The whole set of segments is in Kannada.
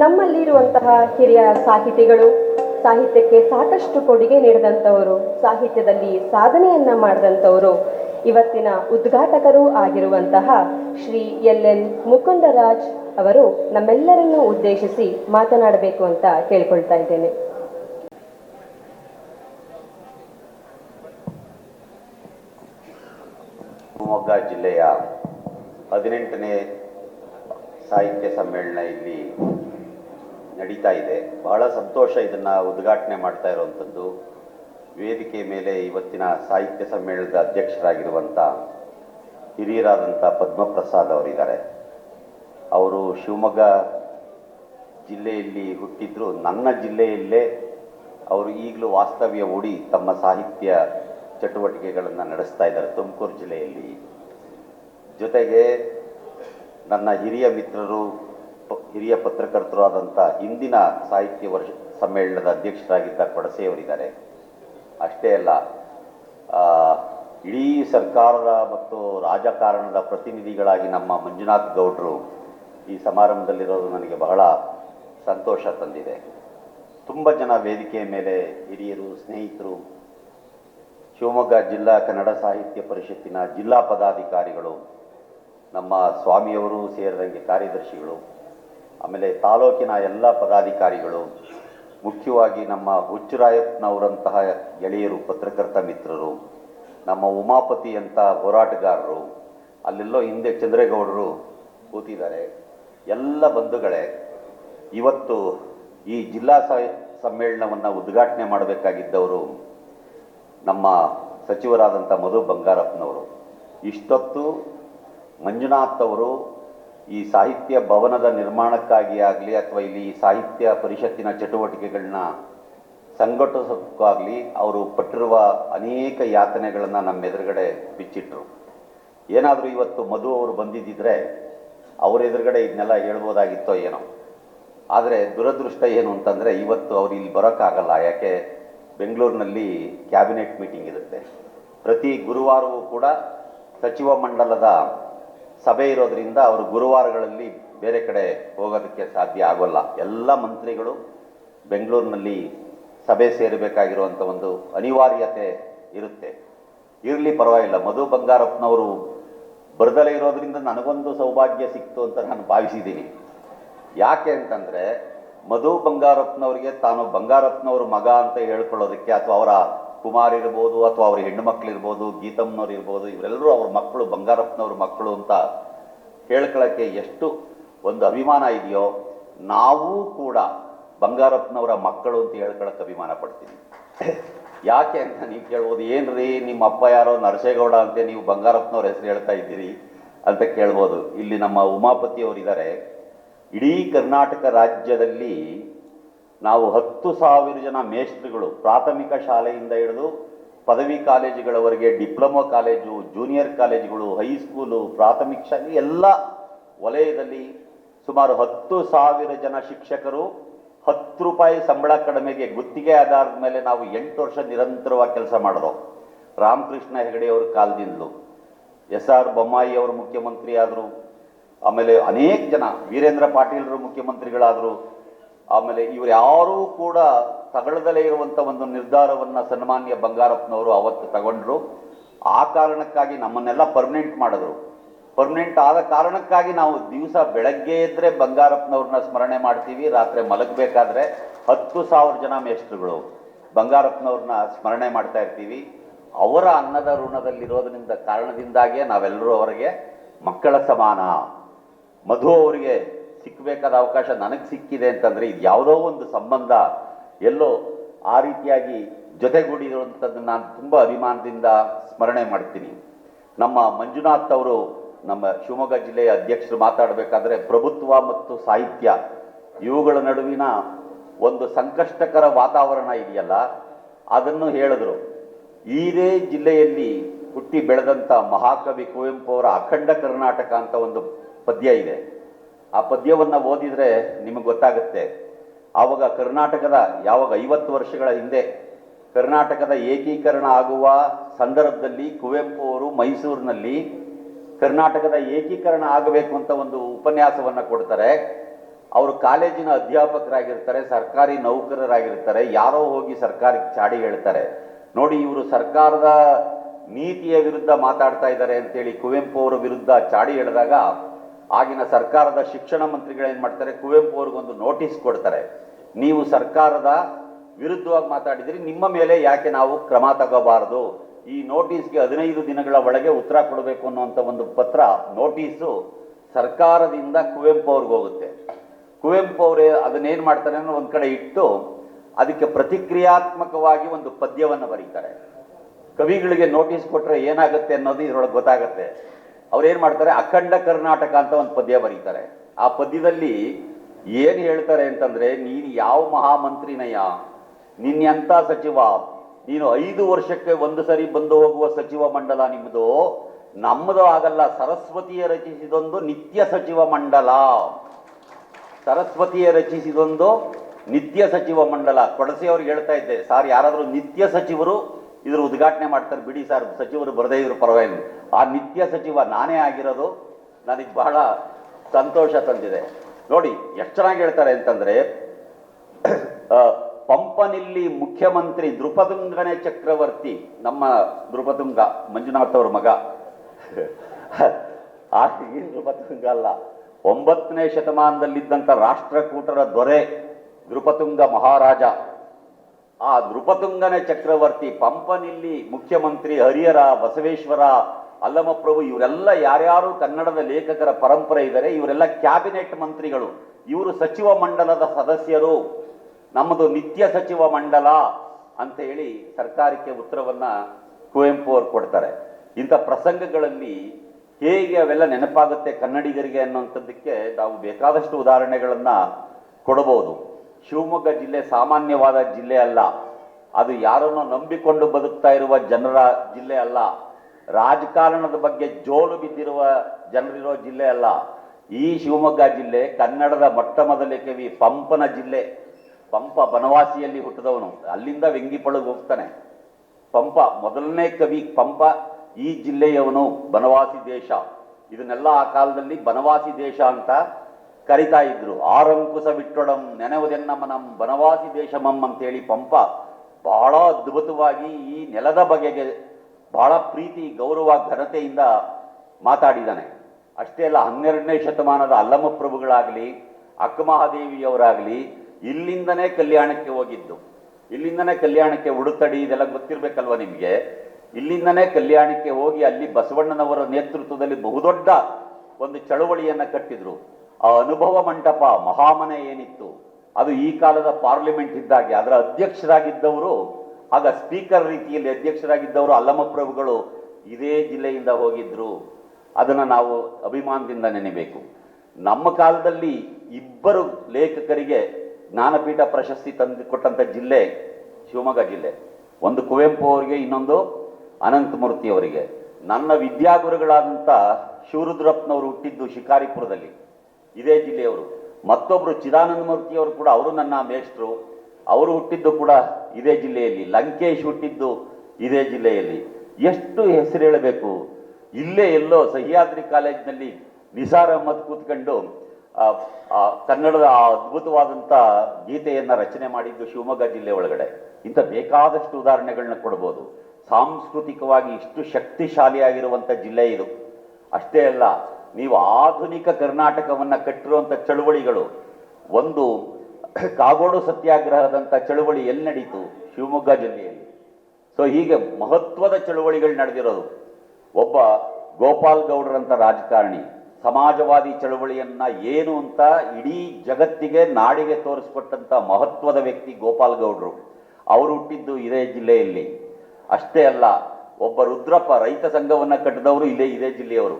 ನಮ್ಮಲ್ಲಿರುವಂತಹ ಹಿರಿಯ ಸಾಹಿತಿಗಳು ಸಾಹಿತ್ಯಕ್ಕೆ ಸಾಕಷ್ಟು ಕೊಡುಗೆ ನೀಡಿದಂಥವರು, ಸಾಹಿತ್ಯದಲ್ಲಿ ಸಾಧನೆಯನ್ನ ಮಾಡಿದಂಥವರು ಇವತ್ತಿನ ಉದ್ಘಾಟಕರು ಆಗಿರುವಂತಹ ಶ್ರೀ ಎಲ್ ಎನ್ ಮುಕುಂದರಾಜ್ ಅವರು ನಮ್ಮೆಲ್ಲರನ್ನೂ ಉದ್ದೇಶಿಸಿ ಮಾತನಾಡಬೇಕು ಅಂತ ಕೇಳ್ಕೊಳ್ತಾ ಇದ್ದೇನೆ. ಶಿವಮೊಗ್ಗ ಜಿಲ್ಲೆಯ ಹದಿನೆಂಟನೇ ಸಾಹಿತ್ಯ ಸಮ್ಮೇಳನ ಇಲ್ಲಿ ನಡೀತಾ ಇದೆ. ಬಹಳ ಸಂತೋಷ ಇದನ್ನು ಉದ್ಘಾಟನೆ ಮಾಡ್ತಾ ಇರುವಂಥದ್ದು ವೇದಿಕೆ ಮೇಲೆ ಇವತ್ತಿನ ಸಾಹಿತ್ಯ ಸಮ್ಮೇಳನದ ಅಧ್ಯಕ್ಷರಾಗಿರುವಂಥ ಹಿರಿಯರಾದಂಥ ಪದ್ಮಪ್ರಸಾದ್ ಅವರಿದ್ದಾರೆ. ಅವರು ಶಿವಮೊಗ್ಗ ಜಿಲ್ಲೆಯಲ್ಲಿ ಹುಟ್ಟಿದ್ರು. ನನ್ನ ಜಿಲ್ಲೆಯಲ್ಲೇ ಅವರು ಈಗಲೂ ವಾಸ್ತವ್ಯ ಹೂಡಿ ತಮ್ಮ ಸಾಹಿತ್ಯ ಚಟುವಟಿಕೆಗಳನ್ನು ನಡೆಸ್ತಾ ಇದ್ದಾರೆ ತುಮಕೂರು ಜಿಲ್ಲೆಯಲ್ಲಿ. ಜೊತೆಗೆ ನನ್ನ ಹಿರಿಯ ಮಿತ್ರರು ಹಿರಿಯ ಪತ್ರಕರ್ತರಾದಂಥ ಹಿಂದಿನ ಸಾಹಿತ್ಯ ವರ್ಷ, ಸಮ್ಮೇಳನದ ಅಧ್ಯಕ್ಷರಾಗಿದ್ದ ಕೊಡಸೆಯವರಿದ್ದಾರೆ ಅಷ್ಟೇ ಅಲ್ಲ ಇಡೀ ಸರ್ಕಾರದ ಮತ್ತು ರಾಜಕಾರಣದ ಪ್ರತಿನಿಧಿಗಳಾಗಿ ನಮ್ಮ ಮಂಜುನಾಥ್ ಗೌಡ್ರು ಈ ಸಮಾರಂಭದಲ್ಲಿರೋದು ನನಗೆ ಬಹಳ ಸಂತೋಷ ತಂದಿದೆ. ತುಂಬ ಜನ ವೇದಿಕೆಯ ಮೇಲೆ ಹಿರಿಯರು, ಸ್ನೇಹಿತರು, ಶಿವಮೊಗ್ಗ ಜಿಲ್ಲಾ ಕನ್ನಡ ಸಾಹಿತ್ಯ ಪರಿಷತ್ತಿನ ಜಿಲ್ಲಾ ಪದಾಧಿಕಾರಿಗಳು, ನಮ್ಮ ಸ್ವಾಮಿಯವರು ಸೇರಿದಂಗೆ ಕಾರ್ಯದರ್ಶಿಗಳು ಆಮೇಲೆ ತಾಲೂಕಿನ ಎಲ್ಲ ಪದಾಧಿಕಾರಿಗಳು, ಮುಖ್ಯವಾಗಿ ನಮ್ಮ ಹುಚ್ಚುರಾಯತ್ನವರಂತಹ ಗೆಳೆಯರು, ಪತ್ರಕರ್ತ ಮಿತ್ರರು, ನಮ್ಮ ಉಮಾಪತಿ ಅಂತ ಹೋರಾಟಗಾರರು, ಅಲ್ಲೆಲ್ಲೋ ಹಿಂದೆ ಚಂದ್ರೇಗೌಡರು ಕೂತಿದ್ದಾರೆ. ಎಲ್ಲ ಬಂಧುಗಳೇ, ಇವತ್ತು ಈ ಜಿಲ್ಲಾ ಸಮ್ಮೇಳನವನ್ನು ಉದ್ಘಾಟನೆ ಮಾಡಬೇಕಾಗಿದ್ದವರು ನಮ್ಮ ಸಚಿವರಾದಂಥ ಮಧು ಬಂಗಾರಪ್ಪನವರು. ಇಷ್ಟೊತ್ತು ಮಂಜುನಾಥ್ ಅವರು ಈ ಸಾಹಿತ್ಯ ಭವನದ ನಿರ್ಮಾಣಕ್ಕಾಗಿ ಆಗಲಿ ಅಥವಾ ಇಲ್ಲಿ ಸಾಹಿತ್ಯ ಪರಿಷತ್ತಿನ ಚಟುವಟಿಕೆಗಳನ್ನ ಸಂಘಟಿಸೋಕ್ಕಾಗಲಿ ಅವರು ಪಟ್ಟಿರುವ ಅನೇಕ ಯಾತನೆಗಳನ್ನು ನಮ್ಮ ಎದುರುಗಡೆ ಬಿಚ್ಚಿಟ್ರು. ಏನಾದರೂ ಇವತ್ತು ಮಧು ಅವರು ಬಂದಿದ್ದಿದ್ರೆ ಅವರ ಎದುರುಗಡೆ ಇದನ್ನೆಲ್ಲ ಹೇಳ್ಬೋದಾಗಿತ್ತೋ ಏನೋ. ಆದರೆ ದುರದೃಷ್ಟ ಏನು ಅಂತಂದರೆ ಇವತ್ತು ಅವ್ರು ಇಲ್ಲಿ ಬರೋಕ್ಕಾಗಲ್ಲ. ಯಾಕೆ? ಬೆಂಗಳೂರಿನಲ್ಲಿ ಕ್ಯಾಬಿನೆಟ್ ಮೀಟಿಂಗ್ ಇರುತ್ತೆ. ಪ್ರತಿ ಗುರುವಾರವೂ ಕೂಡ ಸಚಿವ ಮಂಡಲದ ಸಭೆ ಇರೋದ್ರಿಂದ ಅವರು ಗುರುವಾರಗಳಲ್ಲಿ ಬೇರೆ ಕಡೆ ಹೋಗೋದಕ್ಕೆ ಸಾಧ್ಯ ಆಗೋಲ್ಲ. ಎಲ್ಲ ಮಂತ್ರಿಗಳು ಬೆಂಗಳೂರಿನಲ್ಲಿ ಸಭೆ ಸೇರಬೇಕಾಗಿರುವಂಥ ಒಂದು ಅನಿವಾರ್ಯತೆ ಇರುತ್ತೆ. ಇರಲಿ ಪರವಾಗಿಲ್ಲ. ಮಧು ಬಂಗಾರಪ್ಪನವರು ಬರದಲ್ಲೇ ಇರೋದ್ರಿಂದ ನನಗೊಂದು ಸೌಭಾಗ್ಯ ಸಿಕ್ತು ಅಂತ ನಾನು ಭಾವಿಸಿದ್ದೀನಿ. ಯಾಕೆ ಅಂತಂದರೆ ಮಧು ಬಂಗಾರಪ್ಪನವರಿಗೆ ತಾನು ಬಂಗಾರಪ್ಪನವ್ರ ಮಗ ಅಂತ ಹೇಳ್ಕೊಳ್ಳೋದಕ್ಕೆ ಅಥವಾ ಅವರ ಕುಮಾರ್ ಇರ್ಬೋದು ಅಥವಾ ಅವ್ರ ಹೆಣ್ಣು ಮಕ್ಕಳು ಇರ್ಬೋದು, ಗೀತಮ್ಮನವ್ರು ಇರ್ಬೋದು, ಇವರೆಲ್ಲರೂ ಅವ್ರ ಮಕ್ಕಳು, ಬಂಗಾರಪ್ಪನವ್ರ ಮಕ್ಕಳು ಅಂತ ಹೇಳ್ಕೊಳ್ಳೋಕ್ಕೆ ಎಷ್ಟು ಒಂದು ಅಭಿಮಾನ ಇದೆಯೋ, ನಾವು ಕೂಡ ಬಂಗಾರಪ್ಪನವರ ಮಕ್ಕಳು ಅಂತ ಹೇಳ್ಕೊಳಕ್ಕೆ ಅಭಿಮಾನ ಪಡ್ತೀನಿ ಯಾಕೆ ಅಂತ ನೀವು ಕೇಳ್ಬೋದು, ಏನ್ರಿ ನಿಮ್ಮ ಅಪ್ಪ ಯಾರೋ ನರಸೇಗೌಡ ಅಂತ ನೀವು ಬಂಗಾರಪ್ಪನವ್ರ ಹೆಸರು ಹೇಳ್ತಾ ಇದ್ದೀರಿ ಅಂತ ಕೇಳ್ಬೋದು. ಇಲ್ಲಿ ನಮ್ಮ ಉಮಾಪತಿಯವರಿದ್ದಾರೆ ಇಡೀ ಕರ್ನಾಟಕ ರಾಜ್ಯದಲ್ಲಿ ನಾವು ಹತ್ತು ಸಾವಿರ ಜನ ಮೇಸ್ತ್ರಿಗಳು ಪ್ರಾಥಮಿಕ ಶಾಲೆಯಿಂದ ಹಿಡಿದು ಪದವಿ ಕಾಲೇಜುಗಳವರೆಗೆ ಡಿಪ್ಲೊಮಾ ಕಾಲೇಜು, ಜೂನಿಯರ್ ಕಾಲೇಜುಗಳು ಹೈಸ್ಕೂಲು ಪ್ರಾಥಮಿಕ ಶಾಲೆ ಎಲ್ಲ ವಲಯದಲ್ಲಿ ಸುಮಾರು ಹತ್ತು ಸಾವಿರ ಜನ ಶಿಕ್ಷಕರು ಹತ್ತು ರೂಪಾಯಿ ಸಂಬಳ ಕಡಿಮೆಗೆ ಗುತ್ತಿಗೆ ಆಧಾರದ ಮೇಲೆ ನಾವು ಎಂಟು ವರ್ಷ ನಿರಂತರವಾಗಿ ಕೆಲಸ ಮಾಡಿದೋ ರಾಮಕೃಷ್ಣ ಹೆಗಡೆ ಅವ್ರ ಕಾಲದಿಂದಲೂ ಎಸ್ ಆರ್ ಬೊಮ್ಮಾಯಿ ಅವರು ಮುಖ್ಯಮಂತ್ರಿ ಆದರು ಆಮೇಲೆ ಅನೇಕ ಜನ, ವೀರೇಂದ್ರ ಪಾಟೀಲರು ಮುಖ್ಯಮಂತ್ರಿಗಳಾದರು ಆಮೇಲೆ ಇವರು ಯಾರೂ ಕೂಡ ತಗಳದಲ್ಲೇ ಇರುವಂಥ ಒಂದು ನಿರ್ಧಾರವನ್ನು ಸನ್ಮಾನ್ಯ ಬಂಗಾರಪ್ಪನವರು ಅವತ್ತು ತಗೊಂಡ್ರು. ಆ ಕಾರಣಕ್ಕಾಗಿ ನಮ್ಮನ್ನೆಲ್ಲ ಪರ್ಮನೆಂಟ್ ಮಾಡಿದ್ರು. ಪರ್ಮನೆಂಟ್ ಆದ ಕಾರಣಕ್ಕಾಗಿ ನಾವು ದಿವಸ ಬೆಳಗ್ಗೆ ಇದ್ರೆ ಬಂಗಾರಪ್ಪನವ್ರನ್ನ ಸ್ಮರಣೆ ಮಾಡ್ತೀವಿ, ರಾತ್ರಿ ಮಲಗಬೇಕಾದ್ರೆ ಹತ್ತು ಸಾವಿರ ಜನ ಮೇಷ್ಟ್ರುಗಳು ಬಂಗಾರಪ್ಪನವ್ರನ್ನ ಸ್ಮರಣೆ ಮಾಡ್ತಾ ಇರ್ತೀವಿ. ಅವರ ಅನ್ನದ ಋಣದಲ್ಲಿರೋದ್ರಿಂದ ಕಾರಣದಿಂದಾಗಿಯೇ ನಾವೆಲ್ಲರೂ ಅವರಿಗೆ ಮಕ್ಕಳ ಸಮಾನ. ಮಧು ಅವರಿಗೆ ಸಿಕ್ಕಬೇಕಾದ ಅವಕಾಶ ನನಗೆ ಸಿಕ್ಕಿದೆ ಅಂತಂದರೆ ಇದು ಯಾವುದೋ ಒಂದು ಸಂಬಂಧ ಎಲ್ಲೋ ಆ ರೀತಿಯಾಗಿ ಜೊತೆಗೂಡಿರುವಂಥದ್ದು ನಾನು ತುಂಬ ಅಭಿಮಾನದಿಂದ ಸ್ಮರಣೆ ಮಾಡ್ತೀನಿ. ನಮ್ಮ ಮಂಜುನಾಥ್ ಅವರು ನಮ್ಮ ಶಿವಮೊಗ್ಗ ಜಿಲ್ಲೆಯ ಅಧ್ಯಕ್ಷರು ಮಾತಾಡಬೇಕಾದ್ರೆ ಪ್ರಭುತ್ವ ಮತ್ತು ಸಾಹಿತ್ಯ ಇವುಗಳ ನಡುವಿನ ಒಂದು ಸಂಕಷ್ಟಕರ ವಾತಾವರಣ ಇದೆಯಲ್ಲ, ಅದನ್ನು ಹೇಳಿದ್ರು. ಇದೇ ಜಿಲ್ಲೆಯಲ್ಲಿ ಹುಟ್ಟಿ ಬೆಳೆದಂಥ ಮಹಾಕವಿ ಕುವೆಂಪು ಅವರ ಅಖಂಡ ಕರ್ನಾಟಕ ಅಂತ ಒಂದು ಪದ್ಯ ಇದೆ. ಆ ಪದ್ಯವನ್ನು ಓದಿದರೆ ನಿಮಗೆ ಗೊತ್ತಾಗುತ್ತೆ. ಆವಾಗ ಕರ್ನಾಟಕದ ಯಾವಾಗ ಐವತ್ತು ವರ್ಷಗಳ ಹಿಂದೆ ಕರ್ನಾಟಕದ ಏಕೀಕರಣ ಆಗುವ ಸಂದರ್ಭದಲ್ಲಿ ಕುವೆಂಪು ಅವರು ಮೈಸೂರಿನಲ್ಲಿ ಕರ್ನಾಟಕದ ಏಕೀಕರಣ ಆಗಬೇಕು ಅಂತ ಒಂದು ಉಪನ್ಯಾಸವನ್ನು ಕೊಡ್ತಾರೆ. ಅವರು ಕಾಲೇಜಿನ ಅಧ್ಯಾಪಕರಾಗಿರ್ತಾರೆ, ಸರ್ಕಾರಿ ನೌಕರರಾಗಿರ್ತಾರೆ, ಯಾರೋ ಹೋಗಿ ಸರ್ಕಾರಕ್ಕೆ ಚಾಡಿ ಹೇಳ್ತಾರೆ. ನೋಡಿ, ಇವರು ಸರ್ಕಾರದ ನೀತಿಯ ವಿರುದ್ಧ ಮಾತಾಡ್ತಾ ಇದ್ದಾರೆ ಅಂತೇಳಿ ಕುವೆಂಪು ಅವರ ವಿರುದ್ಧ ಚಾಡಿ ಹೇಳಿದಾಗ ಆಗಿನ ಸರ್ಕಾರದ ಶಿಕ್ಷಣ ಮಂತ್ರಿಗಳು ಏನು ಮಾಡ್ತಾರೆ? ಕುವೆಂಪು ಅವ್ರಿಗೊಂದು ನೋಟಿಸ್ ಕೊಡ್ತಾರೆ. ನೀವು ಸರ್ಕಾರದ ವಿರುದ್ಧವಾಗಿ ಮಾತಾಡಿದಿರಿ, ನಿಮ್ಮ ಮೇಲೆ ಯಾಕೆ ನಾವು ಕ್ರಮ ತಗೋಬಾರದು? ಈ ನೋಟಿಸ್ಗೆ ಹದಿನೈದು ದಿನಗಳ ಒಳಗೆ ಉತ್ತರ ಕೊಡಬೇಕು ಅನ್ನುವಂಥ ಒಂದು ಪತ್ರ, ನೋಟಿಸು ಸರ್ಕಾರದಿಂದ ಕುವೆಂಪು ಅವ್ರಿಗೆ ಹೋಗುತ್ತೆ. ಕುವೆಂಪು ಅವರೇ ಅದನ್ನೇನು ಮಾಡ್ತಾರೆ ಅನ್ನೋ ಒಂದು ಕಡೆ ಇಟ್ಟು ಅದಕ್ಕೆ ಪ್ರತಿಕ್ರಿಯಾತ್ಮಕವಾಗಿ ಒಂದು ಪದ್ಯವನ್ನು ಬರೀತಾರೆ. ಕವಿಗಳಿಗೆ ನೋಟಿಸ್ ಕೊಟ್ಟರೆ ಏನಾಗುತ್ತೆ ಅನ್ನೋದು ಇದರೊಳಗೆ ಗೊತ್ತಾಗುತ್ತೆ. ಅವ್ರು ಏನ್ ಮಾಡ್ತಾರೆ? ಅಖಂಡ ಕರ್ನಾಟಕ ಅಂತ ಒಂದು ಪದ್ಯ ಬರೀತಾರೆ. ಆ ಪದ್ಯದಲ್ಲಿ ಏನು ಹೇಳ್ತಾರೆ ಅಂತಂದ್ರೆ, ನೀನು ಯಾವ ಮಹಾಮಂತ್ರಿನಯ್ಯ ನಿನ್ನೆಂತ ಸಚಿವ, ನೀನು ಐದು ವರ್ಷಕ್ಕೆ ಒಂದು ಸರಿ ಬಂದು ಹೋಗುವ ಸಚಿವ ಮಂಡಲ ನಿಮ್ಮದು ನಮ್ಮದು ಆಗಲ್ಲ, ಸರಸ್ವತಿಯ ರಚಿಸಿದೊಂದು ನಿತ್ಯ ಸಚಿವ ಮಂಡಲ. ಸರಸ್ವತಿಯ ರಚಿಸಿದೊಂದು ನಿತ್ಯ ಸಚಿವ ಮಂಡಲ. ಕೊಡಸಿ ಅವ್ರಿಗೆ ಹೇಳ್ತಾ ಇದ್ದೆ, ಸಾರ್ ಯಾರಾದರೂ ನಿತ್ಯ ಸಚಿವರು ಇದ್ರ ಉದ್ಘಾಟನೆ ಮಾಡ್ತಾರೆ ಬಿಡಿ ಸರ್, ಸಚಿವರು ಬರದೇ ಇದ್ರು ಪರವಾಗಿಲ್ಲ. ಆ ನಿತ್ಯ ಸಚಿವ ನಾನೇ ಆಗಿರೋದು, ನನಗೆ ಬಹಳ ಸಂತೋಷ ತಂದಿದೆ. ನೋಡಿ, ಎಷ್ಟು ಚೆನ್ನಾಗಿ ಹೇಳ್ತಾರೆ ಅಂತಂದ್ರೆ ಪಂಪನಿಲ್ಲಿ ಮುಖ್ಯಮಂತ್ರಿ ದೃಪದುಂಗನೆ ಚಕ್ರವರ್ತಿ, ನಮ್ಮ ದೃಪದುಂಗ ಮಂಜುನಾಥ್ ಅವ್ರ ಮಗ. ಆ ದೃಪತುಂಗ ಅಲ್ಲ ಒಂಬತ್ತನೇ ಶತಮಾನದಲ್ಲಿದ್ದಂಥ ರಾಷ್ಟ್ರಕೂಟರ ದೊರೆ ದೃಪತುಂಗ ಮಹಾರಾಜ. ಆ ನೃಪತುಂಗನ ಚಕ್ರವರ್ತಿ ಪಂಪನಿಲ್ಲಿ ಮುಖ್ಯಮಂತ್ರಿ ಹರಿಹರ, ಬಸವೇಶ್ವರ, ಅಲ್ಲಮಪ್ರಭು ಇವರೆಲ್ಲ ಯಾರ್ಯಾರು ಕನ್ನಡದ ಲೇಖಕರ ಪರಂಪರೆ ಇದ್ದಾರೆ ಇವರೆಲ್ಲ ಕ್ಯಾಬಿನೆಟ್ ಮಂತ್ರಿಗಳು. ಇವರು ಸಚಿವ ಮಂಡಲದ ಸದಸ್ಯರು. ನಮ್ಮದು ನಿತ್ಯ ಸಚಿವ ಮಂಡಲ ಅಂತ ಹೇಳಿ ಸರ್ಕಾರಕ್ಕೆ ಉತ್ತರವನ್ನ ಕುವೆಂಪು ಅವರು ಕೊಡ್ತಾರೆ. ಇಂಥ ಪ್ರಸಂಗಗಳಲ್ಲಿ ಹೇಗೆ ಅವೆಲ್ಲ ನೆನಪಾಗುತ್ತೆ ಕನ್ನಡಿಗರಿಗೆ ಅನ್ನುವಂಥದ್ದಕ್ಕೆ ನಾವು ಬೇಕಾದಷ್ಟು ಉದಾಹರಣೆಗಳನ್ನು ಕೊಡಬಹುದು. ಶಿವಮೊಗ್ಗ ಜಿಲ್ಲೆ ಸಾಮಾನ್ಯವಾದ ಜಿಲ್ಲೆ ಅಲ್ಲ. ಅದು ಯಾರನ್ನು ನಂಬಿಕೊಂಡು ಬದುಕ್ತಾ ಇರುವ ಜನರ ಜಿಲ್ಲೆ ಅಲ್ಲ. ರಾಜಕಾರಣದ ಬಗ್ಗೆ ಜೋಲು ಬಿದ್ದಿರುವ ಜನರಿರೋ ಜಿಲ್ಲೆ ಅಲ್ಲ. ಈ ಶಿವಮೊಗ್ಗ ಜಿಲ್ಲೆ ಕನ್ನಡದ ಮೊಟ್ಟ ಮೊದಲ ಕವಿ ಪಂಪನ ಜಿಲ್ಲೆ. ಪಂಪ ಬನವಾಸಿಯಲ್ಲಿ ಹುಟ್ಟಿದವನು. ಅಲ್ಲಿಂದ ವೆಂಗಿಪೊಳಗೆ ಹೋಗ್ತಾನೆ. ಪಂಪ ಮೊದಲನೇ ಕವಿ ಪಂಪ, ಈ ಜಿಲ್ಲೆಯವನು ಬನವಾಸಿ ದೇಶ. ಇದನ್ನೆಲ್ಲ ಆ ಕಾಲದಲ್ಲಿ ಬನವಾಸಿ ದೇಶ ಅಂತ ಕರಿತಾ ಇದ್ರು. ಆರಂಕುಶ ಬಿಟ್ಟೊಡಂ ನಮ್ಮ ಬನವಾಸಿ ದೇಶಮಂ ಅಂತೇಳಿ ಪಂಪ ಬಹಳ ಅದ್ಭುತವಾಗಿ ಈ ನೆಲದ ಬಗೆಗೆ ಬಹಳ ಪ್ರೀತಿ, ಗೌರವ, ಘನತೆಯಿಂದ ಮಾತಾಡಿದ್ದಾನೆ ಅಷ್ಟೇ ಅಲ್ಲ, ಹನ್ನೆರಡನೇ ಶತಮಾನದ ಅಲ್ಲಮ್ಮ ಪ್ರಭುಗಳಾಗಲಿ ಅಕ್ಕಮಹಾದೇವಿಯವರಾಗಲಿ ಇಲ್ಲಿಂದನೇ ಕಲ್ಯಾಣಕ್ಕೆ ಹೋಗಿದ್ದು. ಇಲ್ಲಿಂದನೇ ಕಲ್ಯಾಣಕ್ಕೆ ಉಡುತ್ತಡಿ ಇದೆಲ್ಲ ಗೊತ್ತಿರಬೇಕಲ್ವ ನಿಮಗೆ? ಇಲ್ಲಿಂದನೇ ಕಲ್ಯಾಣಕ್ಕೆ ಹೋಗಿ ಅಲ್ಲಿ ಬಸವಣ್ಣನವರ ನೇತೃತ್ವದಲ್ಲಿ ಬಹುದೊಡ್ಡ ಒಂದು ಚಳುವಳಿಯನ್ನು ಕಟ್ಟಿದ್ರು. ಆ ಅನುಭವ ಮಂಟಪ, ಮಹಾಮನೆ ಏನಿತ್ತು, ಅದು ಈ ಕಾಲದ ಪಾರ್ಲಿಮೆಂಟ್ ಇದ್ದಾಗೆ, ಅದರ ಅಧ್ಯಕ್ಷರಾಗಿದ್ದವರು, ಆಗ ಸ್ಪೀಕರ್ ರೀತಿಯಲ್ಲಿ ಅಧ್ಯಕ್ಷರಾಗಿದ್ದವರು ಅಲ್ಲಮ ಪ್ರಭುಗಳು ಇದೇ ಜಿಲ್ಲೆಯಿಂದ ಹೋಗಿದ್ರು. ಅದನ್ನು ನಾವು ಅಭಿಮಾನದಿಂದ ನೆನೆಬೇಕು. ನಮ್ಮ ಕಾಲದಲ್ಲಿ ಇಬ್ಬರು ಲೇಖಕರಿಗೆ ಜ್ಞಾನಪೀಠ ಪ್ರಶಸ್ತಿ ತಂದು ಕೊಟ್ಟಂಥ ಜಿಲ್ಲೆ ಶಿವಮೊಗ್ಗ ಜಿಲ್ಲೆ. ಒಂದು ಕುವೆಂಪು ಅವರಿಗೆ, ಇನ್ನೊಂದು ಅನಂತಮೂರ್ತಿ ಅವರಿಗೆ. ನನ್ನ ವಿದ್ಯಾಗುರುಗಳಾದಂಥ ಶಿವರುದ್ರಪ್ಪನವರು ಹುಟ್ಟಿದ್ದು ಶಿಕಾರಿಪುರದಲ್ಲಿ. ಇದೇ ಜಿಲ್ಲೆಯವರು. ಮತ್ತೊಬ್ಬರು ಚಿದಾನಂದ ಮೂರ್ತಿಯವರು ಕೂಡ ಅವರು ನನ್ನ ಮೇಷ್ಟ್ರು. ಅವರು ಹುಟ್ಟಿದ್ದು ಕೂಡ ಇದೇ ಜಿಲ್ಲೆಯಲ್ಲಿ. ಲಂಕೇಶ್ ಹುಟ್ಟಿದ್ದು ಇದೇ ಜಿಲ್ಲೆಯಲ್ಲಿ. ಎಷ್ಟು ಹೆಸರು ಹೇಳಬೇಕು? ಇಲ್ಲೇ ಎಲ್ಲೋ ಸಹ್ಯಾದ್ರಿ ಕಾಲೇಜಿನಲ್ಲಿ ನಿಸಾರ್ ಅಹಮದ್ ಕೂತ್ಕೊಂಡು ಕನ್ನಡದ ಅದ್ಭುತವಾದಂಥ ಗೀತೆಯನ್ನು ರಚನೆ ಮಾಡಿದ್ದು ಶಿವಮೊಗ್ಗ ಜಿಲ್ಲೆ ಒಳಗಡೆ. ಇಂಥ ಬೇಕಾದಷ್ಟು ಉದಾಹರಣೆಗಳನ್ನ ಕೊಡ್ಬೋದು. ಸಾಂಸ್ಕೃತಿಕವಾಗಿ ಇಷ್ಟು ಶಕ್ತಿಶಾಲಿಯಾಗಿರುವಂಥ ಜಿಲ್ಲೆ ಇದು. ಅಷ್ಟೇ ಅಲ್ಲ ನೀವು ಆಧುನಿಕ ಕರ್ನಾಟಕವನ್ನು ಕಟ್ಟಿರುವಂಥ ಚಳುವಳಿಗಳು, ಒಂದು ಕಾಗೋಡು ಸತ್ಯಾಗ್ರಹದಂಥ ಚಳುವಳಿ ಎಲ್ಲಿ ನಡೀತು? ಶಿವಮೊಗ್ಗ ಜಿಲ್ಲೆಯಲ್ಲಿ. ಸೊ ಹೀಗೆ ಮಹತ್ವದ ಚಳುವಳಿಗಳು ನಡೆದಿರೋದು. ಒಬ್ಬ ಗೋಪಾಲ್ ಗೌಡ್ರಂಥ ರಾಜಕಾರಣಿ, ಸಮಾಜವಾದಿ ಚಳುವಳಿಯನ್ನ ಏನು ಅಂತ ಇಡೀ ಜಗತ್ತಿಗೆ ನಾಡಿಗೆ ತೋರಿಸ್ಕೊಟ್ಟಂಥ ಮಹತ್ವದ ವ್ಯಕ್ತಿ ಗೋಪಾಲ್ ಗೌಡ್ರು. ಅವರು ಹುಟ್ಟಿದ್ದು ಇದೇ ಜಿಲ್ಲೆಯಲ್ಲಿ. ಅಷ್ಟೇ ಅಲ್ಲ, ಒಬ್ಬ ರುದ್ರಪ್ಪ ರೈತ ಸಂಘವನ್ನು ಕಟ್ಟಿದವರು ಇಲ್ಲೇ ಇದೇ ಜಿಲ್ಲೆಯವರು.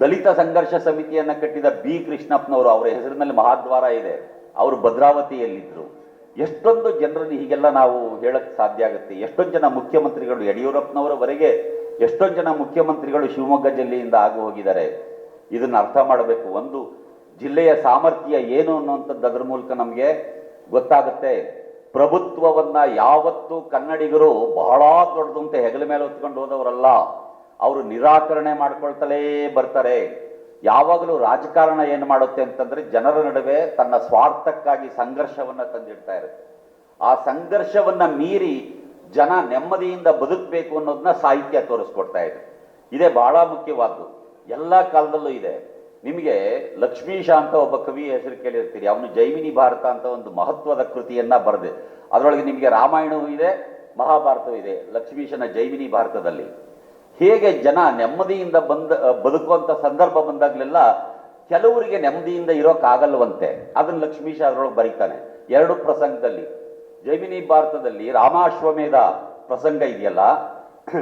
ದಲಿತ ಸಂಘರ್ಷ ಸಮಿತಿಯನ್ನು ಕಟ್ಟಿದ ಬಿ. ಕೃಷ್ಣಪ್ಪನವರು, ಅವರ ಹೆಸರಿನಲ್ಲಿ ಮಹಾದ್ವಾರ ಇದೆ. ಅವರು ಭದ್ರಾವತಿಯಲ್ಲಿದ್ದರು ಎಷ್ಟೊಂದು ಜನರನ್ನು ಹೀಗೆಲ್ಲ ನಾವು ಹೇಳಕ್ಕೆ ಸಾಧ್ಯ ಆಗುತ್ತೆ. ಎಷ್ಟೊಂದು ಜನ ಮುಖ್ಯಮಂತ್ರಿಗಳು ಯಡಿಯೂರಪ್ಪನವರವರೆಗೆ ಎಷ್ಟೊಂದು ಜನ ಮುಖ್ಯಮಂತ್ರಿಗಳು ಶಿವಮೊಗ್ಗ ಜಿಲ್ಲೆಯಿಂದ ಆಗು ಹೋಗಿದ್ದಾರೆ. ಇದನ್ನು ಅರ್ಥ ಮಾಡಬೇಕು. ಒಂದು, ಜಿಲ್ಲೆಯ ಸಾಮರ್ಥ್ಯ ಏನು ಅನ್ನುವಂಥದ್ದು ಅದರ ಮೂಲಕ ನಮಗೆ ಗೊತ್ತಾಗುತ್ತೆ. ಪ್ರಭುತ್ವವನ್ನು ಯಾವತ್ತೂ ಕನ್ನಡಿಗರು ಬಹಳ ದೊಡ್ಡದಂತೆ ಹೆಗಲ ಮೇಲೆ ಹೊತ್ಕೊಂಡು ಹೋದವರಲ್ಲ. ಅವರು ನಿರಾಕರಣೆ ಮಾಡ್ಕೊಳ್ತಲೇ ಬರ್ತಾರೆ. ಯಾವಾಗಲೂ ರಾಜಕಾರಣ ಏನು ಮಾಡುತ್ತೆ ಅಂತಂದ್ರೆ ಜನರ ನಡುವೆ ತನ್ನ ಸ್ವಾರ್ಥಕ್ಕಾಗಿ ಸಂಘರ್ಷವನ್ನು ತಂದಿಡ್ತಾ ಇರುತ್ತೆ. ಆ ಸಂಘರ್ಷವನ್ನ ಮೀರಿ ಜನ ನೆಮ್ಮದಿಯಿಂದ ಬದುಕಬೇಕು ಅನ್ನೋದನ್ನ ಸಾಹಿತ್ಯ ತೋರಿಸ್ಕೊಡ್ತಾ ಇದೆ. ಇದೇ ಬಹಳ ಮುಖ್ಯವಾದ್ದು. ಎಲ್ಲ ಕಾಲದಲ್ಲೂ ಇದೆ. ನಿಮಗೆ ಲಕ್ಷ್ಮೀಶ ಅಂತ ಒಬ್ಬ ಕವಿ ಹೆಸರು ಕೇಳಿರ್ತೀರಿ. ಅವನು ಜೈಮಿನಿ ಭಾರತ ಅಂತ ಒಂದು ಮಹತ್ವದ ಕೃತಿಯನ್ನ ಬರೆದೆ. ಅದರೊಳಗೆ ನಿಮಗೆ ರಾಮಾಯಣವೂ ಇದೆ, ಮಹಾಭಾರತವೂ ಇದೆ. ಲಕ್ಷ್ಮೀಶನ ಜೈಮಿನಿ ಭಾರತದಲ್ಲಿ. ಹೇಗೆ ಜನ ನೆಮ್ಮದಿಯಿಂದ ಬಂದ ಬದುಕುವಂಥ ಸಂದರ್ಭ ಬಂದಾಗಲೆಲ್ಲ ಕೆಲವರಿಗೆ ನೆಮ್ಮದಿಯಿಂದ ಇರೋಕ್ಕಾಗಲ್ವಂತೆ ಅದನ್ನ ಲಕ್ಷ್ಮೀಶ ಅದರೊಳಗೆ ಬರೀತಾನೆ. ಎರಡು ಪ್ರಸಂಗದಲ್ಲಿ, ಜೈಮಿನಿ ಭಾರತದಲ್ಲಿ ರಾಮಾಶ್ವಮೇಧ ಪ್ರಸಂಗ ಇದೆಯಲ್ಲ,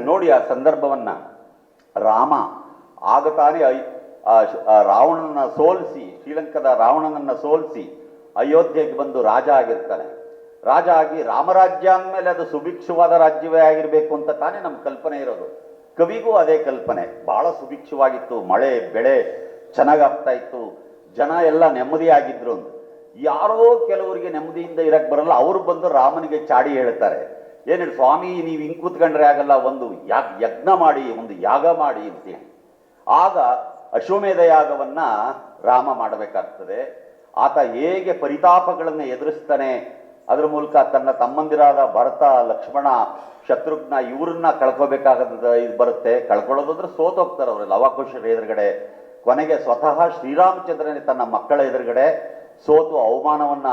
ನೋಡಿ ಆ ಸಂದರ್ಭವನ್ನ. ರಾಮ ಆಗ ತಾನೇ ರಾವಣನ ಸೋಲಿಸಿ, ಶ್ರೀಲಂಕಾದ ರಾವಣನನ್ನ ಸೋಲಿಸಿ ಅಯೋಧ್ಯೆಗೆ ಬಂದು ರಾಜ ಆಗಿರ್ತಾನೆ. ರಾಜ ಆಗಿ ರಾಮರಾಜ್ಯ ಅಂದಮೇಲೆ ಅದು ಸುಭಿಕ್ಷವಾದ ರಾಜ್ಯವೇ ಆಗಿರಬೇಕು ಅಂತ ತಾನೇ ನಮ್ಮ ಕಲ್ಪನೆ ಇರೋದು. ಕವಿಗೂ ಅದೇ ಕಲ್ಪನೆ. ಬಹಳ ಸುಭಿಕ್ಷವಾಗಿತ್ತು. ಮಳೆ, ಬೆಳೆ ಚೆನ್ನಾಗಾಗ್ತಾ ಇತ್ತು. ಜನ ಎಲ್ಲ ನೆಮ್ಮದಿಯಾಗಿದ್ರು ಅಂತ. ಯಾರೋ ಕೆಲವರಿಗೆ ನೆಮ್ಮದಿಯಿಂದ ಇರಕ್ ಬರಲ್ಲ. ಅವರು ಬಂದು ರಾಮನಿಗೆ ಚಾಡಿ ಹೇಳ್ತಾರೆ. ಏನ್ ಸ್ವಾಮಿ, ನೀವು ಹಿಂಗೆ ಕೂತ್ಕೊಂಡ್ರೆ ಆಗಲ್ಲ. ಒಂದು ಯಾ- ಯಜ್ಞ ಮಾಡಿ, ಒಂದು ಯಾಗ ಮಾಡಿ ಅಂತೀನಿ ಆಗ ಅಶ್ವಮೇಧ ಯಾಗವನ್ನ ರಾಮ ಮಾಡಬೇಕಾಗ್ತದೆ. ಆತ ಹೇಗೆ ಪರಿತಾಪಗಳನ್ನು ಎದುರಿಸ್ತಾನೆ ಅದರ ಮೂಲಕ ತನ್ನ ತಮ್ಮಂದಿರಾದ ಭರತ, ಲಕ್ಷ್ಮಣ, ಶತ್ರುಘ್ನ ಇವ್ರನ್ನ ಕಳ್ಕೋಬೇಕಾಗದ ಇದು ಬರುತ್ತೆ. ಕಳ್ಕೊಳ್ಳೋದು ಅಂದ್ರೆ ಸೋತೋಗ್ತಾರೆ ಅವರು ಲವಾಕುಶರ ಎದುರುಗಡೆ. ಕೊನೆಗೆ ಸ್ವತಃ ಶ್ರೀರಾಮಚಂದ್ರನೇ ತನ್ನ ಮಕ್ಕಳ ಎದುರುಗಡೆ ಸೋತು ಅವಮಾನವನ್ನ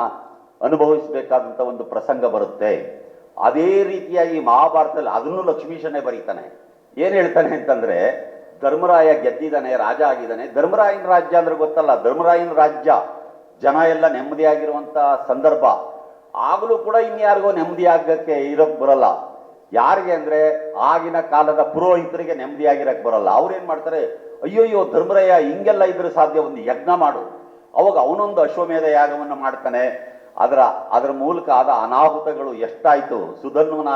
ಅನುಭವಿಸಬೇಕಾದಂತ ಒಂದು ಪ್ರಸಂಗ ಬರುತ್ತೆ. ಅದೇ ರೀತಿಯಾಗಿ ಮಹಾಭಾರತದಲ್ಲಿ ಅದನ್ನು ಲಕ್ಷ್ಮೀಶನೇ ಬರೀತಾನೆ. ಏನ್ ಹೇಳ್ತಾನೆ ಅಂತಂದ್ರೆ, ಧರ್ಮರಾಯ ಗೆದ್ದಿದ್ದಾನೆ, ರಾಜ ಆಗಿದ್ದಾನೆ. ಧರ್ಮರಾಯನ ರಾಜ್ಯ ಅಂದ್ರೆ ಗೊತ್ತಲ್ಲ. ಧರ್ಮರಾಯನ ರಾಜ್ಯ ಜನ ಎಲ್ಲ ನೆಮ್ಮದಿಯಾಗಿರುವಂತ ಸಂದರ್ಭ. ಆಗಲೂ ಕೂಡ ಇನ್ಯಾರಿಗೋ ನೆಮ್ಮದಿ ಆಗಕ್ಕೆ ಇರೋಕ್ ಬರಲ್ಲ. ಯಾರಿಗೆ ಅಂದ್ರೆ ಆಗಿನ ಕಾಲದ ಪುರೋಹಿತರಿಗೆ ನೆಮ್ಮದಿಯಾಗಿರಕ್ ಬರಲ್ಲ. ಅವ್ರೇನ್ ಮಾಡ್ತಾರೆ? ಅಯ್ಯೋಯ್ಯೋ, ಧರ್ಮರಯ್ಯ ಹಿಂಗೆಲ್ಲ ಇದ್ರೆ ಸಾಧ್ಯ ಒಂದು ಯಜ್ಞ ಮಾಡು. ಅವಾಗ ಅವನೊಂದು ಅಶ್ವಮೇಧ ಯಾಗವನ್ನು ಮಾಡ್ತಾನೆ. ಅದರ ಅದರ ಮೂಲಕ ಆದ ಅನಾಹುತಗಳು ಎಷ್ಟಾಯಿತು? ಸುಧನ್ವನ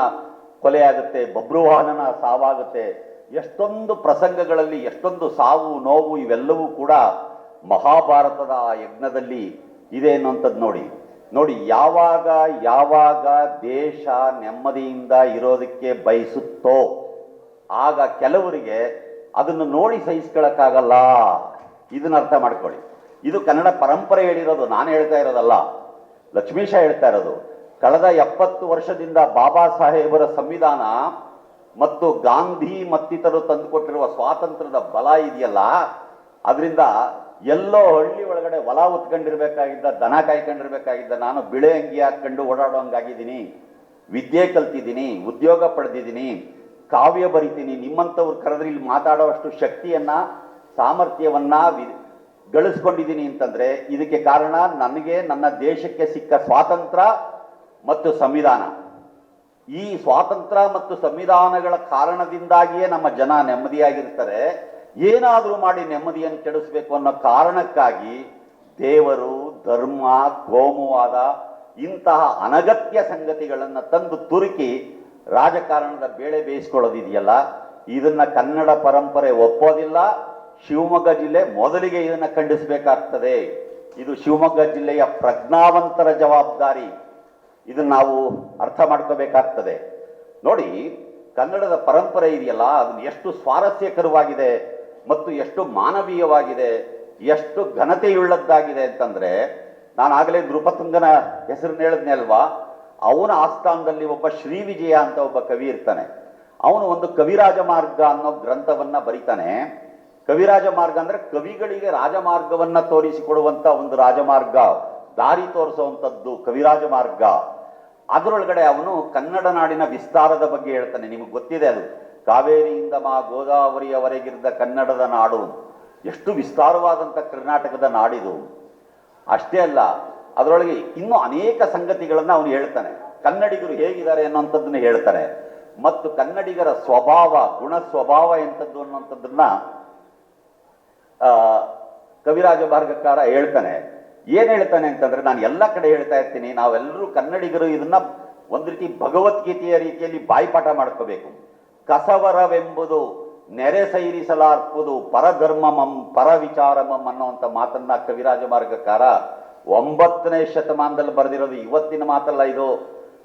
ಕೊಲೆಯಾಗುತ್ತೆ ಬಬ್ರುವಾಹನನ ಸಾವಾಗುತ್ತೆ. ಎಷ್ಟೊಂದು ಪ್ರಸಂಗಗಳಲ್ಲಿ ಎಷ್ಟೊಂದು ಸಾವು, ನೋವು ಇವೆಲ್ಲವೂ ಕೂಡ ಮಹಾಭಾರತದ ಯಜ್ಞದಲ್ಲಿ ಇದೆ ಅನ್ನುವಂಥದ್ದು ನೋಡಿ. ನೋಡಿ, ಯಾವಾಗ ಯಾವಾಗ ದೇಶ ನೆಮ್ಮದಿಯಿಂದ ಇರೋದಕ್ಕೆ ಬಯಸುತ್ತೋ, ಆಗ ಕೆಲವರಿಗೆ ಅದನ್ನು ನೋಡಿ ಸಹಿಸ್ಕೊಳ್ಳೋಕ್ಕಾಗಲ್ಲ. ಇದನ್ನ ಅರ್ಥ ಮಾಡ್ಕೊಳ್ಳಿ. ಇದು ಕನ್ನಡ ಪರಂಪರೆ ಹೇಳಿರೋದು, ನಾನು ಹೇಳ್ತಾ ಇರೋದಲ್ಲ. ಲಕ್ಷ್ಮೀಶ ಹೇಳ್ತಾ ಇರೋದು, ಕಳೆದ ಎಪ್ಪತ್ತು ವರ್ಷದಿಂದ ಬಾಬಾ ಸಾಹೇಬರ ಸಂವಿಧಾನ ಮತ್ತು ಗಾಂಧಿ ಮತ್ತಿತರರು ತಂದುಕೊಟ್ಟಿರುವ ಸ್ವಾತಂತ್ರ್ಯದ ಬಲ ಇದೆಯಲ್ಲ, ಅದರಿಂದ ಎಲ್ಲೋ ಹಳ್ಳಿ ಒಳಗಡೆ ಹೊಲ ಉತ್ಕೊಂಡಿರ್ಬೇಕಾಗಿದ್ದ, ದನ ಕಾಯ್ಕೊಂಡಿರ್ಬೇಕಾಗಿದ್ದ, ನಾನು ಬಿಳೆ ಅಂಗಿ ಹಾಕೊಂಡು ಓಡಾಡೋಂಗಾಗಿದ್ದೀನಿ, ವಿದ್ಯೆ ಕಲ್ತಿದ್ದೀನಿ, ಉದ್ಯೋಗ ಪಡೆದಿದ್ದೀನಿ, ಕಾವ್ಯ ಬರಿತೀನಿ, ನಿಮ್ಮಂಥವ್ರು ಕರೆದ್ರೆ ಇಲ್ಲಿ ಮಾತಾಡೋವಷ್ಟು ಶಕ್ತಿಯನ್ನ, ಸಾಮರ್ಥ್ಯವನ್ನ ಗಳಿಸ್ಕೊಂಡಿದ್ದೀನಿ ಅಂತಂದ್ರೆ ಇದಕ್ಕೆ ಕಾರಣ ನನಗೆ ನನ್ನ ದೇಶಕ್ಕೆ ಸಿಕ್ಕ ಸ್ವಾತಂತ್ರ್ಯ ಮತ್ತು ಸಂವಿಧಾನ. ಈ ಸ್ವಾತಂತ್ರ್ಯ ಮತ್ತು ಸಂವಿಧಾನಗಳ ಕಾರಣದಿಂದಾಗಿಯೇ ನಮ್ಮ ಜನ ನೆಮ್ಮದಿಯಾಗಿರ್ತಾರೆ. ಏನಾದರೂ ಮಾಡಿ ನೆಮ್ಮದಿಯನ್ನು ಕೆಡಿಸಬೇಕು ಅನ್ನೋ ಕಾರಣಕ್ಕಾಗಿ ದೇವರು, ಧರ್ಮ ಕೋಮುವಾದ ಇಂತಹ ಅನಗತ್ಯ ಸಂಗತಿಗಳನ್ನು ತಂದು ತುರುಕಿ ರಾಜಕಾರಣದ ಬೇಳೆ ಬೇಯಿಸ್ಕೊಳ್ಳೋದಿದೆಯಲ್ಲ, ಇದನ್ನ ಕನ್ನಡ ಪರಂಪರೆ ಒಪ್ಪೋದಿಲ್ಲ, ಶಿವಮೊಗ್ಗ ಜಿಲ್ಲೆ ಮೊದಲಿಗೆ ಇದನ್ನು ಖಂಡಿಸಬೇಕಾಗ್ತದೆ. ಇದು ಶಿವಮೊಗ್ಗ ಜಿಲ್ಲೆಯ ಪ್ರಜ್ಞಾವಂತರ ಜವಾಬ್ದಾರಿ. ಇದನ್ನು ನಾವು ಅರ್ಥ ಮಾಡ್ಕೋಬೇಕಾಗ್ತದೆ. ನೋಡಿ, ಕನ್ನಡದ ಪರಂಪರೆ ಇದೆಯಲ್ಲ, ಅದನ್ನು ಎಷ್ಟು ಸ್ವಾರಸ್ಯಕರವಾಗಿದೆ. ಮತ್ತು ಎಷ್ಟು ಮಾನವೀಯವಾಗಿದೆ, ಎಷ್ಟು ಘನತೆಯುಳ್ಳದ್ದಾಗಿದೆ ಅಂತಂದ್ರೆ, ನಾನು ಆಗಲೇ ನೃಪತುಂಗನ ಹೆಸರನ್ನ ಹೇಳಿದ್ನೆ ಅಲ್ವಾ? ಅವನ ಆಸ್ಥಾನದಲ್ಲಿ ಒಬ್ಬ ಶ್ರೀ ವಿಜಯ ಅಂತ ಒಬ್ಬ ಕವಿ ಇರ್ತಾನೆ. ಅವನು ಒಂದು ಕವಿರಾಜ ಮಾರ್ಗ ಅನ್ನೋ ಗ್ರಂಥವನ್ನ ಬರಿತಾನೆ. ಕವಿರಾಜ ಮಾರ್ಗ ಅಂದ್ರೆ ಕವಿಗಳಿಗೆ ರಾಜಮಾರ್ಗವನ್ನ ತೋರಿಸಿಕೊಡುವಂತ ಒಂದು ರಾಜಮಾರ್ಗ, ದಾರಿ ತೋರಿಸುವಂಥದ್ದು ಕವಿರಾಜ ಮಾರ್ಗ ಅದರೊಳಗಡೆ ಅವನು ಕನ್ನಡ ನಾಡಿನ ವಿಸ್ತಾರದ ಬಗ್ಗೆ ಹೇಳ್ತಾನೆ, ನಿಮಗೆ ಗೊತ್ತಿದೆ ಅದು. ಕಾವೇರಿಯಿಂದ ಮಾ ಗೋದಾವರಿಯವರೆಗಿದ್ದ ಕನ್ನಡದ ನಾಡು ಎಷ್ಟು ವಿಸ್ತಾರವಾದಂಥ ಕರ್ನಾಟಕದ ನಾಡಿದು. ಅಷ್ಟೇ ಅಲ್ಲ, ಅದರೊಳಗೆ ಇನ್ನೂ ಅನೇಕ ಸಂಗತಿಗಳನ್ನು ಅವನು ಹೇಳ್ತಾನೆ. ಕನ್ನಡಿಗರು ಹೇಗಿದ್ದಾರೆ ಅನ್ನುವಂಥದ್ದನ್ನು ಹೇಳ್ತಾನೆ. ಮತ್ತು ಕನ್ನಡಿಗರ ಸ್ವಭಾವ, ಗುಣ ಸ್ವಭಾವ ಎಂಥದ್ದು ಅನ್ನುವಂಥದ್ದನ್ನು ಕವಿರಾಜ ಭಾರ್ಗಕಾರ ಹೇಳ್ತಾನೆ. ಏನು ಹೇಳ್ತಾನೆ ಅಂತಂದ್ರೆ, ನಾನು ಎಲ್ಲ ಕಡೆ ಹೇಳ್ತಾ ಇರ್ತೀನಿ, ನಾವೆಲ್ಲರೂ ಕನ್ನಡಿಗರು ಇದನ್ನ ಒಂದು ರೀತಿ ಭಗವದ್ಗೀತೆಯ ರೀತಿಯಲ್ಲಿ ಬಾಯಿಪಾಠ ಮಾಡ್ಕೋಬೇಕು. ಕಸವರವೆಂಬುದು ನೆರೆ ಸೈರಿಸಲಾರ್ಪುದು ಪರಧರ್ಮಮಂ ಪರವಿಚಾರಮಂ ಅನ್ನುವಂಥ ಮಾತನ್ನ ಕವಿರಾಜ ಮಾರ್ಗಕಾರ ಒಂಬತ್ತನೇ ಶತಮಾನದಲ್ಲಿ ಬರೆದಿರೋದು. ಇವತ್ತಿನ ಮಾತಲ್ಲ ಇದು.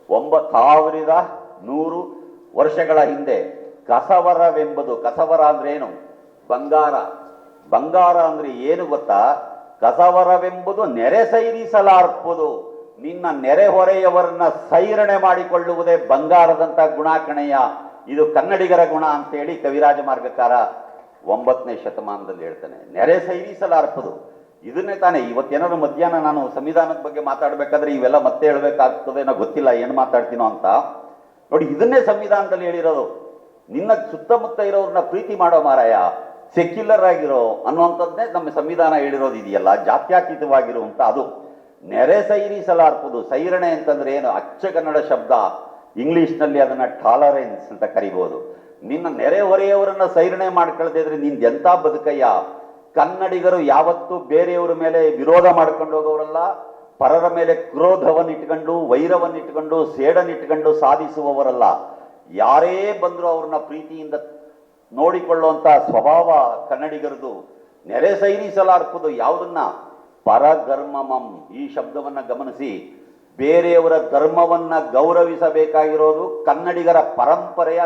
ಒಂಬತ್ತು ಸಾವಿರದ ನೂರು ವರ್ಷಗಳ ಹಿಂದೆ ಕಸವರವೆಂಬುದು, ಕಸವರ ಅಂದ್ರೆ ಏನು? ಬಂಗಾರ. ಬಂಗಾರ ಅಂದ್ರೆ ಏನು ಗೊತ್ತಾ? ಕಸವರವೆಂಬುದು ನೆರೆ ಸೈರಿಸಲಾರ್ಪುದು. ನಿನ್ನ ನೆರೆಹೊರೆಯವರನ್ನ ಸೈರಣೆ ಮಾಡಿಕೊಳ್ಳುವುದೇ ಬಂಗಾರದಂತ ಗುಣಾಕಣೆಯ ಇದು ಕನ್ನಡಿಗರ ಗುಣ ಅಂತೇಳಿ ಕವಿರಾಜ ಮಾರ್ಗಕಾರ ಒಂಬತ್ತನೇ ಶತಮಾನದಲ್ಲಿ ಹೇಳ್ತಾನೆ. ನೆರೆ ಸೈನಿಸಲಾರ್ಪದು ಇದನ್ನೇ ತಾನೇ ಇವತ್ತೇನಾದ್ರು ಮಧ್ಯಾಹ್ನ ನಾನು ಸಂವಿಧಾನದ ಬಗ್ಗೆ ಮಾತಾಡ್ಬೇಕಾದ್ರೆ ಇವೆಲ್ಲ ಮತ್ತೆ ಹೇಳ್ಬೇಕಾಗ್ತದೆ ಏನೋ ಗೊತ್ತಿಲ್ಲ, ಏನು ಮಾತಾಡ್ತೀನೋ ಅಂತ. ನೋಡಿ, ಇದನ್ನೇ ಸಂವಿಧಾನದಲ್ಲಿ ಹೇಳಿರೋದು. ನಿನ್ನ ಸುತ್ತಮುತ್ತ ಇರೋರನ್ನ ಪ್ರೀತಿ ಮಾಡೋ ಮಾರಾಯ ಸೆಕ್ಯುಲರ್ ಆಗಿರೋ ಅನ್ನುವಂಥದ್ದೇ ನಮ್ಮ ಸಂವಿಧಾನ ಹೇಳಿರೋದು ಇದೆಯಲ್ಲ ಜಾತ್ಯಾತೀತವಾಗಿರುವಂತ ಅದು. ನೆರೆ ಸೈರಿಸಲಾರ್ಪದು ಸೈರಣೆ ಅಂತಂದ್ರೆ ಏನು? ಅಚ್ಚ ಕನ್ನಡ ಶಬ್ದ. ಇಂಗ್ಲಿಷ್ನಲ್ಲಿ ಅದನ್ನ ಟಾಲರೆನ್ಸ್ ಅಂತ ಕರಿಬೋದು. ನಿನ್ನ ನೆರೆಹೊರೆಯವರನ್ನ ಸೈರಣೆ ಮಾಡ್ಕೊಳ್ತಿದ್ರೆ ಇದ್ರೆ ಎಂತ ಬದುಕಯ್ಯ? ಕನ್ನಡಿಗರು ಯಾವತ್ತೂ ಬೇರೆಯವರ ಮೇಲೆ ವಿರೋಧ ಮಾಡ್ಕೊಂಡು ಹೋಗೋರಲ್ಲ, ಪರರ ಮೇಲೆ ಕ್ರೋಧವನ್ನು ಇಟ್ಕೊಂಡು ವೈರವನ್ನು ಇಟ್ಕೊಂಡು ಸೇಡನ್ನಿಟ್ಕೊಂಡು ಸಾಧಿಸುವವರಲ್ಲ. ಯಾರೇ ಬಂದರೂ ಅವ್ರನ್ನ ಪ್ರೀತಿಯಿಂದ ನೋಡಿಕೊಳ್ಳುವಂಥ ಸ್ವಭಾವ ಕನ್ನಡಿಗರದು. ನೆರೆ ಸೈನಿಸಲಾರ್ಪದು ಯಾವುದನ್ನ? ಪರಧರ್ಮಮಂ ಈ ಶಬ್ದವನ್ನ ಗಮನಿಸಿ. ಬೇರೆಯವರ ಧರ್ಮವನ್ನು ಗೌರವಿಸಬೇಕಾಗಿರೋದು ಕನ್ನಡಿಗರ ಪರಂಪರೆಯ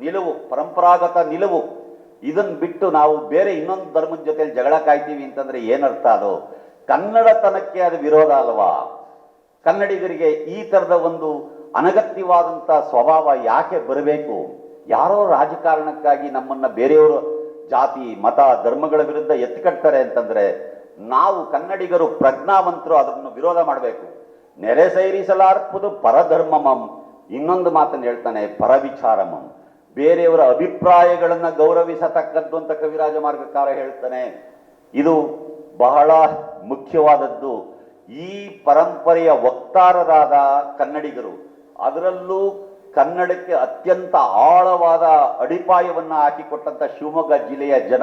ನಿಲುವು, ಪರಂಪರಾಗತ ನಿಲುವು. ಇದನ್ನ ಬಿಟ್ಟು ನಾವು ಬೇರೆ ಇನ್ನೊಂದು ಧರ್ಮದ ಜೊತೆ ಜಗಳ ಕಾಯ್ತೀವಿ ಅಂತಂದ್ರೆ ಏನರ್ಥ ಅದು? ಕನ್ನಡತನಕ್ಕೆ ಅದು ವಿರೋಧ ಅಲ್ವಾ? ಕನ್ನಡಿಗರಿಗೆ ಈ ತರದ ಒಂದು ಅನಗತ್ಯವಾದಂಥ ಸ್ವಭಾವ ಯಾಕೆ ಬರಬೇಕು? ಯಾರೋ ರಾಜಕಾರಣಕ್ಕಾಗಿ ನಮ್ಮನ್ನ ಬೇರೆಯವರು ಜಾತಿ, ಮತ, ಧರ್ಮಗಳ ವಿರುದ್ಧ ಎತ್ತಿಕಟ್ತಾರೆ ಅಂತಂದ್ರೆ ನಾವು ಕನ್ನಡಿಗರು ಪ್ರಜ್ಞಾವಂತರು ಅದನ್ನು ವಿರೋಧ ಮಾಡಬೇಕು. ನೆರೆ ಸೈರಿಸಲಾರ್ಪುದು ಪರಧರ್ಮಮಂ. ಇನ್ನೊಂದು ಮಾತನ್ನು ಹೇಳ್ತಾನೆ, ಪರವಿಚಾರಮಂ. ಬೇರೆಯವರ ಅಭಿಪ್ರಾಯಗಳನ್ನು ಗೌರವಿಸತಕ್ಕದ್ದು ಅಂತ ಕವಿರಾಜ ಮಾರ್ಗಕಾರ ಹೇಳ್ತಾನೆ. ಇದು ಬಹಳ ಮುಖ್ಯವಾದದ್ದು. ಈ ಪರಂಪರೆಯ ವಕ್ತಾರರಾದ ಕನ್ನಡಿಗರು, ಅದರಲ್ಲೂ ಕನ್ನಡಕ್ಕೆ ಅತ್ಯಂತ ಆಳವಾದ ಅಡಿಪಾಯವನ್ನು ಹಾಕಿಕೊಟ್ಟಂತ ಶಿವಮೊಗ್ಗ ಜಿಲ್ಲೆಯ ಜನ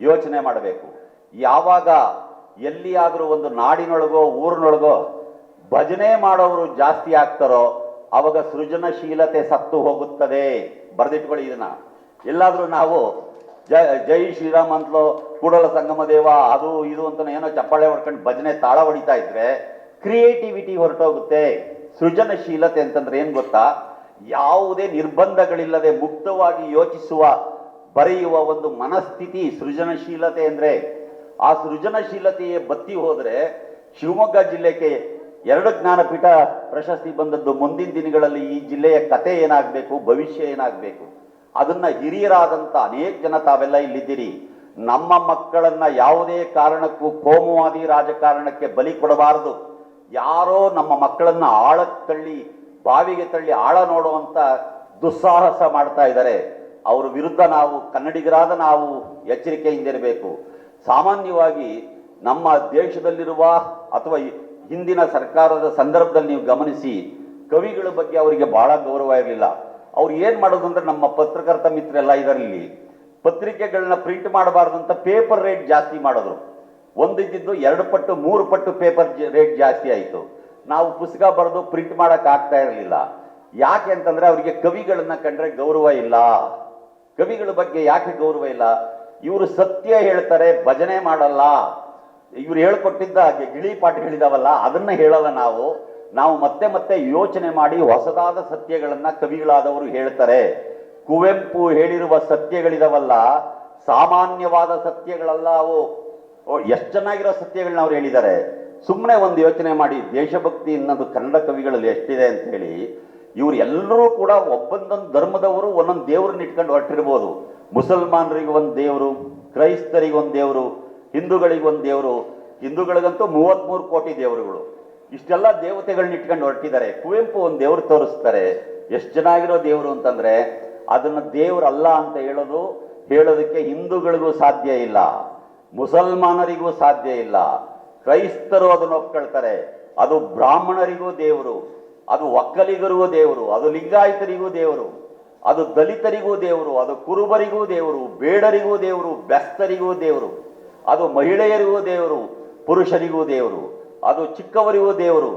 ಯೋಚನೆ ಮಾಡಬೇಕು. ಯಾವಾಗ ಎಲ್ಲಿಯಾದರೂ ಒಂದು ನಾಡಿನೊಳಗೋ, ಊರಿನೊಳಗೋ ಭಜನೆ ಮಾಡೋರು ಜಾಸ್ತಿ ಆಗ್ತಾರೋ, ಅವಾಗ ಸೃಜನಶೀಲತೆ ಸತ್ತು ಹೋಗುತ್ತದೆ. ಬರೆದಿಟ್ಕೊಳ್ಳಿ ಇದನ್ನ. ಎಲ್ಲಾದ್ರೂ ನಾವು ಜೈ ಜೈ ಶ್ರೀರಾಮ್ ಅಂತಲೋ, ಕೂಡಲ ಸಂಗಮ ದೇವ, ಅದು ಇದು ಅಂತ ಏನೋ ಚಪ್ಪಾಳೆ ಹೊಡ್ಕೊಂಡು ಭಜನೆ ತಾಳ ಹೊಡಿತಾ ಇದ್ರೆ ಕ್ರಿಯೇಟಿವಿಟಿ ಹೊರಟೋಗುತ್ತೆ. ಸೃಜನಶೀಲತೆ ಅಂತಂದ್ರೆ ಏನು ಗೊತ್ತಾ? ಯಾವುದೇ ನಿರ್ಬಂಧಗಳಿಲ್ಲದೆ ಮುಕ್ತವಾಗಿ ಯೋಚಿಸುವ, ಬರೆಯುವ ಒಂದು ಮನಸ್ಥಿತಿ ಸೃಜನಶೀಲತೆ ಅಂದ್ರೆ. ಆ ಸೃಜನಶೀಲತೆಯೇ ಬತ್ತಿ ಹೋದರೆ ಶಿವಮೊಗ್ಗ ಜಿಲ್ಲೆಗೆ ಎರಡು ಜ್ಞಾನಪೀಠ ಪ್ರಶಸ್ತಿ ಬಂದದ್ದು ಮುಂದಿನ ದಿನಗಳಲ್ಲಿ ಈ ಜಿಲ್ಲೆಯ ಕತೆ ಏನಾಗಬೇಕು, ಭವಿಷ್ಯ ಏನಾಗಬೇಕು? ಅದನ್ನು ಹಿರಿಯರಾದಂಥ ಅನೇಕ ಜನ ತಾವೆಲ್ಲ ಇಲ್ಲಿದ್ದೀರಿ. ನಮ್ಮ ಮಕ್ಕಳನ್ನ ಯಾವುದೇ ಕಾರಣಕ್ಕೂ ಕೋಮುವಾದಿ ರಾಜಕಾರಣಕ್ಕೆ ಬಲಿ ಕೊಡಬಾರದು. ಯಾರೋ ನಮ್ಮ ಮಕ್ಕಳನ್ನ ಆಳ ತಳ್ಳಿ, ಬಾವಿಗೆ ತಳ್ಳಿ ಆಳ ನೋಡುವಂಥ ದುಸ್ಸಾಹಸ ಮಾಡ್ತಾ ಇದ್ದಾರೆ. ಅವರ ವಿರುದ್ಧ ನಾವು, ಕನ್ನಡಿಗರಾದ ನಾವು ಎಚ್ಚರಿಕೆಯಿಂದಿರಬೇಕು. ಸಾಮಾನ್ಯವಾಗಿ ನಮ್ಮ ದೇಶದಲ್ಲಿರುವ ಅಥವಾ ಹಿಂದಿನ ಸರ್ಕಾರದ ಸಂದರ್ಭದಲ್ಲಿ ನೀವು ಗಮನಿಸಿ, ಕವಿಗಳ ಬಗ್ಗೆ ಅವರಿಗೆ ಬಹಳ ಗೌರವ ಇರಲಿಲ್ಲ. ಅವ್ರು ಏನು ಮಾಡೋದು ಅಂದ್ರೆ ನಮ್ಮ ಪತ್ರಕರ್ತ ಮಿತ್ರರೆಲ್ಲ ಇದರಲ್ಲಿ, ಪತ್ರಿಕೆಗಳನ್ನ ಪ್ರಿಂಟ್ ಮಾಡಬಾರ್ದು ಅಂತ ಪೇಪರ್ ರೇಟ್ ಜಾಸ್ತಿ ಮಾಡಿದ್ರು. ಒಂದಿದ್ದು ಎರಡು ಪಟ್ಟು, ಮೂರು ಪಟ್ಟು ಪೇಪರ್ ರೇಟ್ ಜಾಸ್ತಿ ಆಯಿತು. ನಾವು ಪುಸ್ತಕ ಬರೆದು ಪ್ರಿಂಟ್ ಮಾಡೋಕೆ ಆಗ್ತಾ ಇರಲಿಲ್ಲ. ಯಾಕೆ ಅಂತಂದ್ರೆ ಅವರಿಗೆ ಕವಿಗಳನ್ನ ಕಂಡ್ರೆ ಗೌರವ ಇಲ್ಲ. ಕವಿಗಳ ಬಗ್ಗೆ ಯಾಕೆ ಗೌರವ ಇಲ್ಲ? ಇವರು ಸತ್ಯ ಹೇಳ್ತಾರೆ, ಭಜನೆ ಮಾಡಲ್ಲ. ಇವ್ರು ಹೇಳ್ಕೊಟ್ಟಿದ್ದ ಗಿಳಿ ಪಾಠ ಹೇಳಿದಾವಲ್ಲ, ಅದನ್ನ ಹೇಳಲ್ಲ ನಾವು. ನಾವು ಮತ್ತೆ ಮತ್ತೆ ಯೋಚನೆ ಮಾಡಿ ಹೊಸದಾದ ಸತ್ಯಗಳನ್ನ ಕವಿಗಳಾದವರು ಹೇಳ್ತಾರೆ. ಕುವೆಂಪು ಹೇಳಿರುವ ಸತ್ಯಗಳಿದಾವಲ್ಲ, ಸಾಮಾನ್ಯವಾದ ಸತ್ಯಗಳಲ್ಲ ಅವು. ಎಷ್ಟು ಚೆನ್ನಾಗಿರೋ ಸತ್ಯಗಳನ್ನ ಅವ್ರು ಹೇಳಿದ್ದಾರೆ. ಸುಮ್ಮನೆ ಒಂದು ಯೋಚನೆ ಮಾಡಿ, ದೇಶಭಕ್ತಿ ಅನ್ನೋದು ಕನ್ನಡ ಕವಿಗಳಲ್ಲಿ ಎಷ್ಟಿದೆ ಅಂತ ಹೇಳಿ, ಇವ್ರು ಎಲ್ಲರೂ ಕೂಡ ಒಬ್ಬೊಂದೊಂದು ಧರ್ಮದವರು, ಒಂದೊಂದು ದೇವ್ರನ್ನ ಇಟ್ಕೊಂಡು ಹೊರಟಿರ್ಬೋದು. ಮುಸಲ್ಮಾನರಿಗೆ ಒಂದು ದೇವರು ಕ್ರೈಸ್ತರಿಗೆ ಒಂದು ದೇವರು ಹಿಂದೂಗಳಿಗೆ ಒಂದು ದೇವರು, ಹಿಂದೂಗಳಿಗಂತೂ ಮೂವತ್ಮೂರು ಕೋಟಿ ದೇವರುಗಳು. ಇಷ್ಟೆಲ್ಲ ದೇವತೆಗಳನ್ನ ಇಟ್ಕೊಂಡು ಹೊರಟಿದ್ದಾರೆ. ಕುವೆಂಪು ಒಂದು ದೇವರು ತೋರಿಸ್ತಾರೆ. ಎಷ್ಟು ಚೆನ್ನಾಗಿರೋ ದೇವರು ಅಂತಂದರೆ, ಅದನ್ನು ದೇವರಲ್ಲ ಅಂತ ಹೇಳೋದು, ಹೇಳೋದಕ್ಕೆ ಹಿಂದೂಗಳಿಗೂ ಸಾಧ್ಯ ಇಲ್ಲ. ಮುಸಲ್ಮಾನರಿಗೂ ಸಾಧ್ಯ ಇಲ್ಲ. ಕ್ರೈಸ್ತರು ಅದನ್ನು ಒಪ್ಕೊಳ್ತಾರೆ. ಅದು ಬ್ರಾಹ್ಮಣರಿಗೂ ದೇವರು, ಅದು ಒಕ್ಕಲಿಗರಿಗೂ ದೇವರು, ಅದು ಲಿಂಗಾಯತರಿಗೂ ದೇವರು, ಅದು ದಲಿತರಿಗೂ ದೇವರು, ಅದು ಕುರುಬರಿಗೂ ದೇವರು, ಬೇಡರಿಗೂ ದೇವರು, ಬೆಸ್ತರಿಗೂ ದೇವರು. ಅದು ಮಹಿಳೆಯರಿಗೂ ದೇವರು, ಪುರುಷರಿಗೂ ದೇವರು, ಅದು ಚಿಕ್ಕವರಿಗೂ ದೇವರು,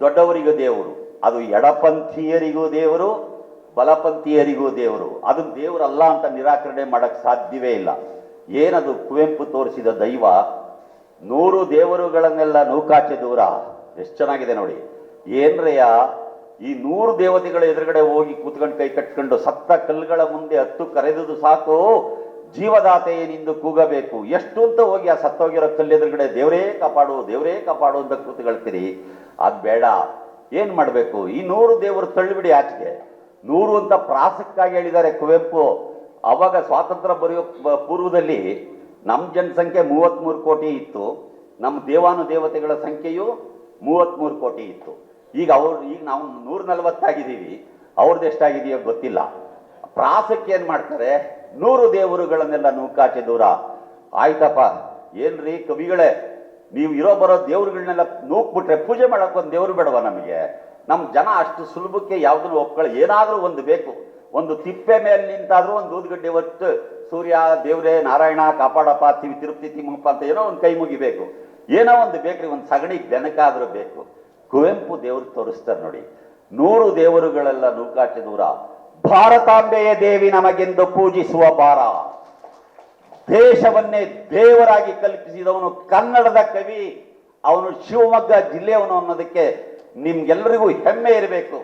ದೊಡ್ಡವರಿಗೂ ದೇವರು, ಅದು ಎಡಪಂಥೀಯರಿಗೂ ದೇವರು, ಬಲಪಂಥೀಯರಿಗೂ ದೇವರು. ಅದು ದೇವರಲ್ಲ ಅಂತ ನಿರಾಕರಣೆ ಮಾಡಕ್ಕೆ ಸಾಧ್ಯವೇ ಇಲ್ಲ. ಏನದು ಕುವೆಂಪು ತೋರಿಸಿದ ದೈವ? ನೂರು ದೇವರುಗಳನ್ನೆಲ್ಲ ನೌಕಾಚೆ ದೂರ. ಎಷ್ಟು ಚೆನ್ನಾಗಿದೆ ನೋಡಿ. ಏನ್ರಯ್ಯ, ಈ ನೂರು ದೇವತೆಗಳ ಎದುರುಗಡೆ ಹೋಗಿ ಕೂತ್ಕೊಂಡು ಕೈ ಕಟ್ಕೊಂಡು ಸತ್ತ ಕಲ್ಲುಗಳ ಮುಂದೆ ಹತ್ತು ಕರೆದುದು ಸಾಕು. ಜೀವದಾತೆಯೇನೆಂದು ಕೂಗಬೇಕು. ಎಷ್ಟು ಅಂತ ಹೋಗಿ ಆ ಸತ್ತೋಗಿರೋ ಕಲ್ಲೆದುರುಗಡೆ ದೇವರೇ ಕಾಪಾಡು ದೇವರೇ ಕಾಪಾಡು ಅಂತ ಕೂತ್ಕೊಳ್ತೀರಿ. ಅದು ಬೇಡ. ಏನು ಮಾಡಬೇಕು? ಈ ನೂರು ದೇವರು ತಳ್ಳಿಬಿಡಿ ಆಚೆಗೆ. ನೂರು ಅಂತ ಪ್ರಾಸಕ್ಕಾಗಿ ಹೇಳಿದ್ದಾರೆ ಕುವೆಂಪು. ಅವಾಗ ಸ್ವಾತಂತ್ರ್ಯ ಬರೆಯೋ ಪೂರ್ವದಲ್ಲಿ ನಮ್ಮ ಜನಸಂಖ್ಯೆ ಮೂವತ್ತ್ಮೂರು ಕೋಟಿ ಇತ್ತು. ನಮ್ಮ ದೇವಾನು ದೇವತೆಗಳ ಸಂಖ್ಯೆಯು ಮೂವತ್ತ್ಮೂರು ಕೋಟಿ ಇತ್ತು. ಈಗ ಅವ್ರು, ಈಗ ನಾವು ನೂರ ನಲ್ವತ್ತಾಗಿದ್ದೀವಿ. ಅವ್ರದ್ದು ಎಷ್ಟಾಗಿದೆಯೋ ಗೊತ್ತಿಲ್ಲ. ಪ್ರಾಸಕ್ಕೆ ಏನು ಮಾಡ್ತಾರೆ? ನೂರು ದೇವರುಗಳನ್ನೆಲ್ಲ ನೂಕಾಚೆ ದೂರ. ಆಯ್ತಪ್ಪ, ಏನ್ರಿ ಕವಿಗಳೇ, ನೀವು ಇರೋ ಬರೋ ದೇವ್ರುಗಳನ್ನೆಲ್ಲ ನೂಕ್ಬಿಟ್ರೆ ಪೂಜೆ ಮಾಡಕ್ ಒಂದು ದೇವ್ರು ಬೇಡವ ನಮಗೆ? ನಮ್ಮ ಜನ ಅಷ್ಟು ಸುಲಭಕ್ಕೆ ಯಾವ್ದನ್ನು ಒಪ್ಕೊಳ್ಳಿ, ಏನಾದರೂ ಒಂದು ಬೇಕು. ಒಂದು ತಿಪ್ಪೆ ಮೇಲೆ ನಿಂತಾದ್ರೂ ಒಂದು ಊದ್ಗಡ್ಡೆ ಹೊತ್ತು ಸೂರ್ಯ, ದೇವರೇ, ನಾರಾಯಣ, ಕಾಪಾಡಪ್ಪ, ತಿವಿ ತಿರುಪ್ತಿ, ತಿಮ್ಮಪ್ಪ ಅಂತ ಏನೋ ಒಂದು ಕೈ ಮುಗಿಬೇಕು ಏನೋ ಒಂದು ಬೇಕ್ರಿ, ಒಂದು ಸಗಣಿ ಬೆನಕಾದ್ರೂ ಬೇಕು. ಕುವೆಂಪು ದೇವ್ರು ತೋರಿಸ್ತಾರೆ ನೋಡಿ. ನೂರು ದೇವರುಗಳೆಲ್ಲ ನೂಕಾಚೆ ದೂರ. ಭಾರತಾಂಬೆಯ ದೇವಿ ನಮಗೆಂದು ಪೂಜಿಸುವ ಭಾರ. ದೇಶವನ್ನೇ ದೇವರಾಗಿ ಕಲ್ಪಿಸಿದವನು ಕನ್ನಡದ ಕವಿ, ಅವನು ಶಿವಮೊಗ್ಗ ಜಿಲ್ಲೆಯವನು ಅನ್ನೋದಕ್ಕೆ ನಿಮ್ಗೆಲ್ಲರಿಗೂ ಹೆಮ್ಮೆ ಇರಬೇಕು.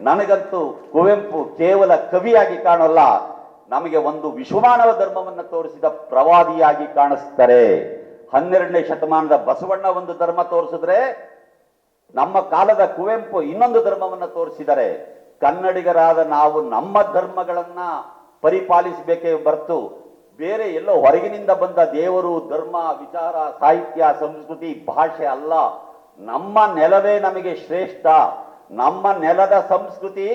ನನಗಂತೂ ಕುವೆಂಪು ಕೇವಲ ಕವಿಯಾಗಿ ಕಾಣಲ್ಲ, ನಮಗೆ ಒಂದು ವಿಶ್ವಮಾನವ ಧರ್ಮವನ್ನು ತೋರಿಸಿದ ಪ್ರವಾದಿಯಾಗಿ ಕಾಣಿಸ್ತಾರೆ. ಹನ್ನೆರಡನೇ ಶತಮಾನದ ಬಸವಣ್ಣ ಒಂದು ಧರ್ಮ ತೋರಿಸಿದ್ರೆ, ನಮ್ಮ ಕಾಲದ ಕುವೆಂಪು ಇನ್ನೊಂದು ಧರ್ಮವನ್ನ ತೋರಿಸಿದ್ದಾರೆ ಕನ್ನಡಿಗರಾದ ನಾವು ನಮ್ಮ ಧರ್ಮಗಳನ್ನ ಪರಿಪಾಲಿಸಬೇಕೇ ಬರ್ತು ಬೇರೆ ಎಲ್ಲೋ ಹೊರಗಿನಿಂದ ಬಂದ ದೇವರು ಧರ್ಮ, ವಿಚಾರ, ಸಾಹಿತ್ಯ, ಸಂಸ್ಕೃತಿ, ಭಾಷೆ ಅಲ್ಲ. ನಮ್ಮ ನೆಲವೇ ನಮಗೆ ಶ್ರೇಷ್ಠ. ನಮ್ಮ ನೆಲದ ಸಂಸ್ಕೃತಿ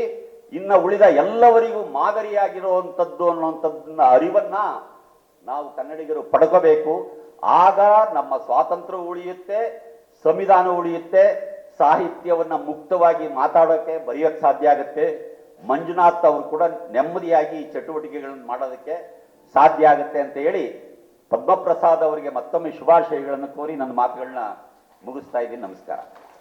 ಇನ್ನ ಉಳಿದ ಎಲ್ಲವರಿಗೂ ಮಾದರಿಯಾಗಿರುವಂಥದ್ದು ಅನ್ನುವಂಥದ್ದನ್ನ ಅರಿವನ್ನ ನಾವು ಕನ್ನಡಿಗರು ಪಡ್ಕೋಬೇಕು. ಆಗ ನಮ್ಮ ಸ್ವಾತಂತ್ರ್ಯ ಉಳಿಯುತ್ತೆ, ಸಂವಿಧಾನ ಉಳಿಯುತ್ತೆ ಸಾಹಿತ್ಯವನ್ನ ಮುಕ್ತವಾಗಿ ಮಾತಾಡೋಕೆ ಬರೆಯೋಕ್ಕೆ ಸಾಧ್ಯ ಆಗುತ್ತೆ. ಮಂಜುನಾಥ್ ಅವರು ಕೂಡ ನೆಮ್ಮದಿಯಾಗಿ ಈ ಚಟುವಟಿಕೆಗಳನ್ನು ಮಾಡೋದಕ್ಕೆ ಸಾಧ್ಯ ಆಗುತ್ತೆ ಅಂತ ಹೇಳಿ ಪದ್ಮಪ್ರಸಾದ್ ಅವರಿಗೆ ಮತ್ತೊಮ್ಮೆ ಶುಭಾಶಯಗಳನ್ನು ಕೋರಿ ನನ್ನ ಮಾತುಗಳನ್ನ ಮುಗಿಸ್ತಾ ಇದ್ದೀನಿ. ನಮಸ್ಕಾರ.